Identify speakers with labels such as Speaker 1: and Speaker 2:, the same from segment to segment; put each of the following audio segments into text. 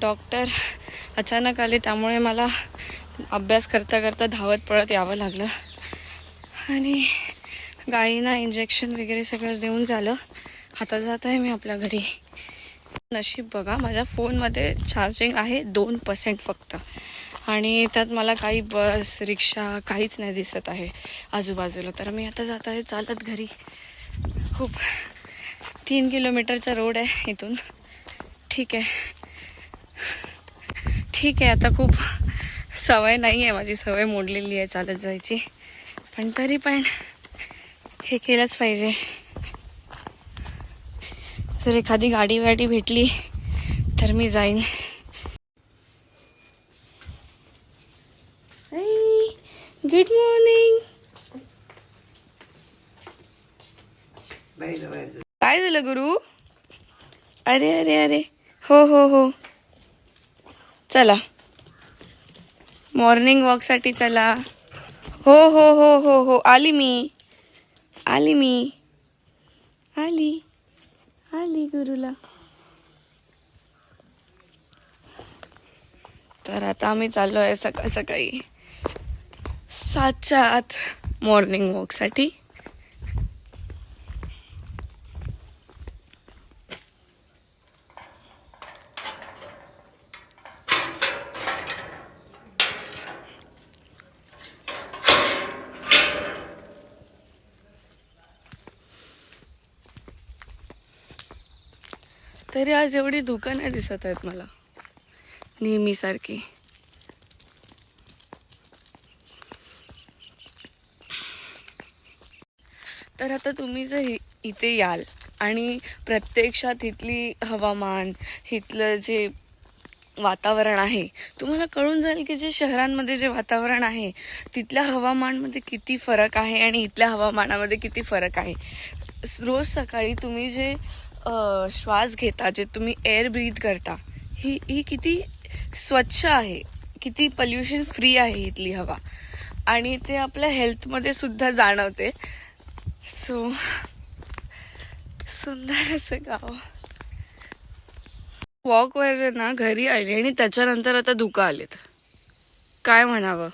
Speaker 1: Doctor अचानक आले त्यामुळे मला अभ्यास करता करता धावत पळत यावं लागलं. आणि गाईना इंजेक्शन वगैरे सगळं देऊन झालं. आता जात आहे मी आपल्या घरी. नशीब बघा माझ्या फोनमध्ये चार्जिंग आहे दोन पर्सेंट फक्त. आणि त्यात मला काही बस रिक्षा काहीच नाही दिसत आहे आजूबाजूला. तर मी आता जात आहे चालत घरी. खूप तीन किलोमीटरचा रोड आहे इथून. ठीक आहे. ठीक आहे आता खूप सवय नाही आहे माझी. सवय मोडलेली आहे चालत जायची. पण तरी पण हे केलंच पाहिजे. जर एखादी गाडी वाडी भेटली तर मी जाईन. गुड मॉर्निंग काय झालं गुरु? अरे अरे अरे. हो हो हो. चला. मॉर्निंग वॉकसाठी चला. हो हो हो हो हो. आली मी. आली मी. आली. आली गुरुला. तर आता आम्ही चाललो आहे सकाळ सकाळी. सातच्या आत मॉर्निंग वॉकसाठी तरी आज एवढी दुकानं दिसत आहेत मला. नेहमीसारखी. तर आता तुम्ही जर इथे याल आणि प्रत्यक्षात इथली हवामान इथलं जे वातावरण आहे तुम्हाला कळून जाईल की जे शहरांमध्ये जे वातावरण आहे तिथल्या हवामानमध्ये किती फरक आहे आणि इथल्या हवामानामध्ये किती फरक आहे. रोज सकाळी तुम्ही जे श्वास घेता जे तुम्ही एअर ब्रीथ करता ही ही किती स्वच्छ आहे किती पल्युशन फ्री आहे इथली हवा. आणि ते आपल्या हेल्थमध्ये सुद्धा जाणवते. सो सुंदर असं गाव. वॉकवर ना घरी आली आणि त्याच्यानंतर आता धुकं आलेत. काय म्हणावं?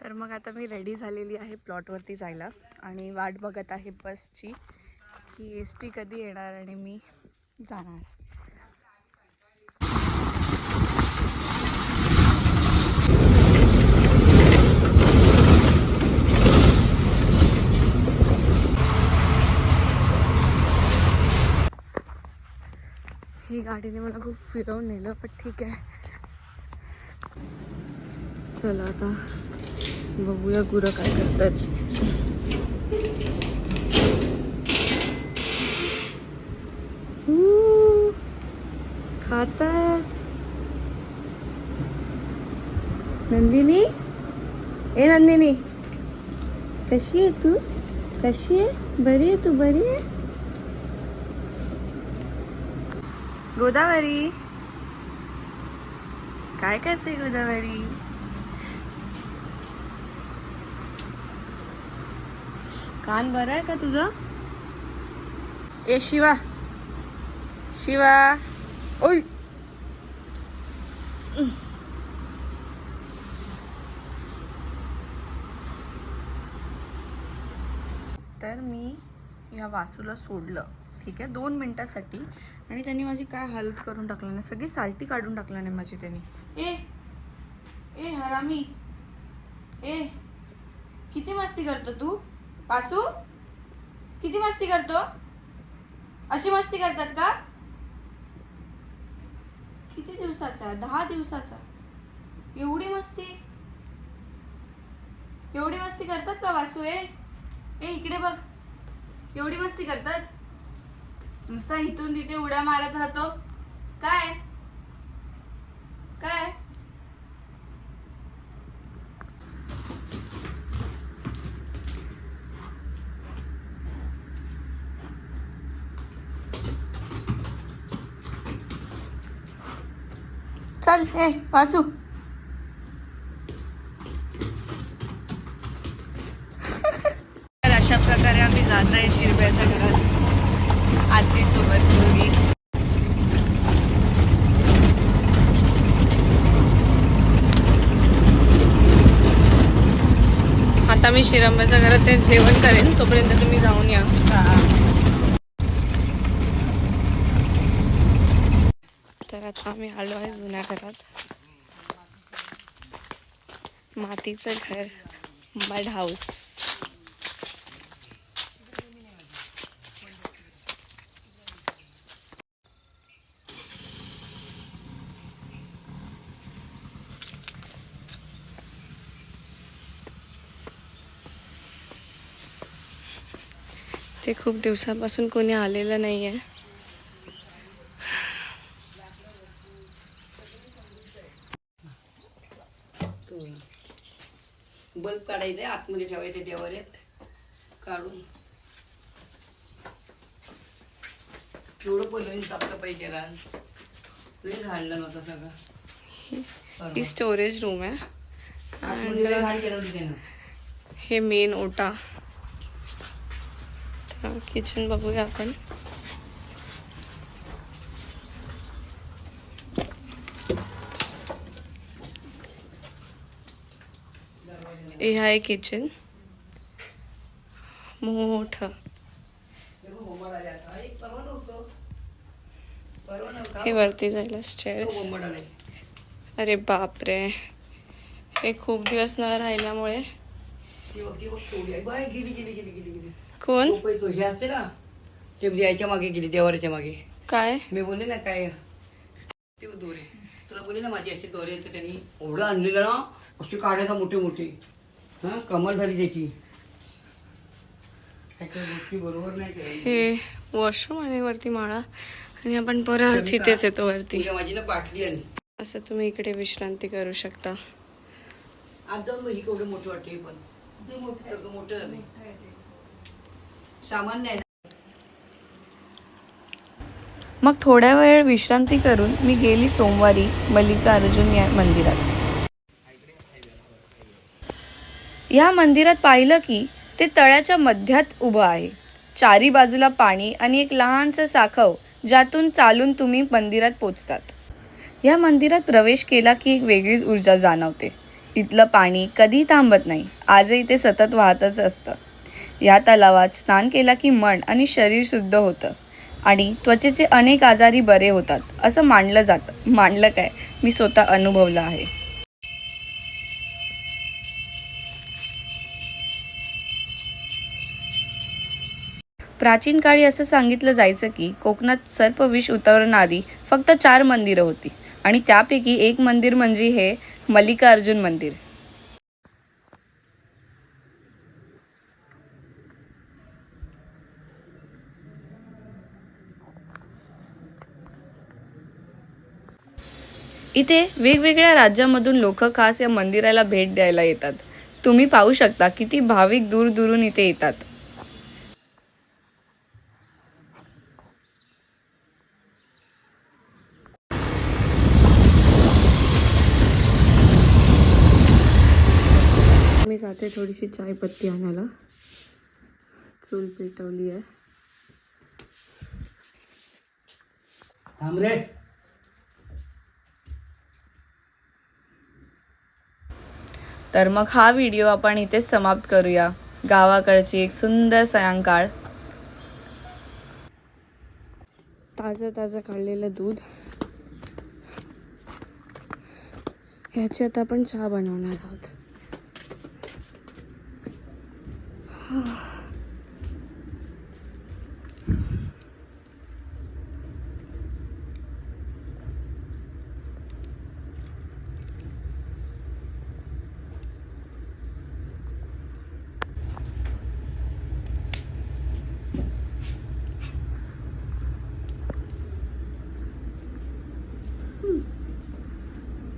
Speaker 1: तर मग आता मी रेडी झालेली आहे प्लॉटवरती जायला. आणि वाट बघत आहे बसची की एस टी कधी येणार आणि मी जाणार. ही गाडीने मला खूप फिरवून नेलं पण ठीक आहे चला आता बघूया गुरं काय करतात ऊ, खाताय नंदिनी? ए नंदिनी। कशी आहे तू? कशी आहे बरी आहे तू? बरी आहे गोदावरी. काय करते गोदावरी? कान बरं आहे का तुझं? ए शिवा. शिवा. ओय. तर मी या वासूला सोडलं. ठीक आहे दोन मिनटासाठी. आणि त्यांनी माझी काय हालत करून टाकलं नाही सगळी साल्टी काढून टाकलं नाही माझी त्यांनी. ए ए हरामी. ए किती मस्ती करतो तू? वासू किती मस्ती करतो? अशी मस्ती करतात का? किती दिवसाचा? दहा दिवसाचा. एवढी मस्ती. एवढी मस्ती करतात का वासू ए? ए इकडे बघ. एवढी मस्ती करतात? नुसता इथून तिथे उड्या मारत राहतो. काय? काय? चल ए वासू. अशा प्रकारे आम्ही जात आहे शिरब्याच्या घरात. आजी सोबत दोघी आता मी शिरंबाच्या घरात ते जेवण करेन तोपर्यंत तुम्ही जाऊन या. तर आता आम्ही आलो आहे जुन्या घरात. मातीचं घर मड हाऊस ते खूप दिवसापासून कोणी आलेलं नाही आहे
Speaker 2: बल्ब काढायचे आतमध्ये ठेवायचे देवाऱ्यात काढून. केवढं पहिलं साफसफाई केला. घाणलं नव्हतं सगळं.
Speaker 1: ही स्टोरेज रूम आहे.
Speaker 2: होतं
Speaker 1: हे मेन ओटा. किचन बघूया आपण हे आहे किचन मोठं हे वरती जायला स्टेअर्स अरे बापरे. हे खूप दिवस न राहिल्यामुळे. कोण?
Speaker 2: हे असते ना? ते यायच्या मागे गेली देवाऱ्याच्या मागे.
Speaker 1: काय?
Speaker 2: मी बोलले ना काय? ते दोरे. तुला बोलले ना माझी अशी दोरे येते त्यांनी एवढं आणलेलं ना अशी काढायचा मोठे मोठे. हा कमल झाली त्याची. गोष्टी बरोबर नाही.
Speaker 1: हे वॉशरूम आहे वरती माळा. आणि आपण परत तिथेच येतो वरती.
Speaker 2: तुझ्या माझी ना बाटली आणि.
Speaker 1: असं तुम्ही इकडे विश्रांती करू शकता.
Speaker 2: आज जाऊन ही केवढं मोठी वाटते ही पण. मोठी सगळं मोठं झालंय. सामान नाही
Speaker 1: मग थोड्या वेळ विश्रांती करून मी गेली सोमवारी मल्लिकार्जुन या मंदिरात. या मंदिरात पाहिलं की ते तळ्याच्या मध्यात उभं आहे. चारी बाजूला पाणी आणि एक लहानसं साखव ज्यातून चालून तुम्ही मंदिरात पोचतात. या मंदिरात प्रवेश केला की एक वेगळीच ऊर्जा जाणवते. इथलं पाणी कधी थांबत नाही. आजही ते सतत वाहतच असतं. या तलावात स्नान केला की मन आणि शरीर शुद्ध होतं. आणि त्वचेचे अनेक आजारी बरे होतात असं मानलं जातं. मानलं काय? मी स्वतः अनुभवलं आहे. प्राचीन काळी असं सांगितलं जायचं की कोकणात सर्पविष उतरणारी फक्त चार मंदिरं होती. आणि त्यापैकी एक मंदिर म्हणजे हे मल्लिकार्जुन मंदिर. इथे वेगवेगळ्या राज्यामधून लोक खास या मंदिराला भेट द्यायला येतात. तुम्ही पाहू शकता किती भाविक दूर दूरून इथे येतात. मी जाते थोडीशी चाय पत्ती आणायला. चूल पेटवली आहे. तर मग हा व्हिडिओ आपण इथेच समाप्त करूया. गावाकडची एक सुंदर सायंकाळ. ताजं ताजं काढलेलं दूध. ह्याची आता आपण चहा बनवणार आहोत.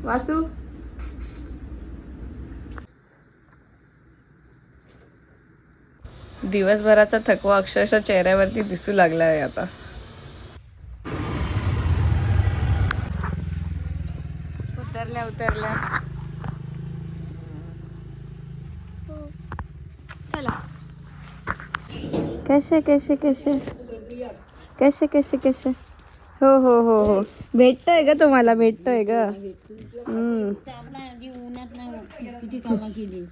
Speaker 1: वासू. दिवसभराचा थकवा अक्षरशः चेहऱ्यावरती दिसू लागला आहे आता. उतरल्या उतरल्या. चला. कसे कसे कसे? कसे कसे कसे? हो हो हो हो. भेटतोय ग तुम्हाला भेटतोय ग. हम्म.
Speaker 3: आपला आधी उन्हात नाही किती कामं केली.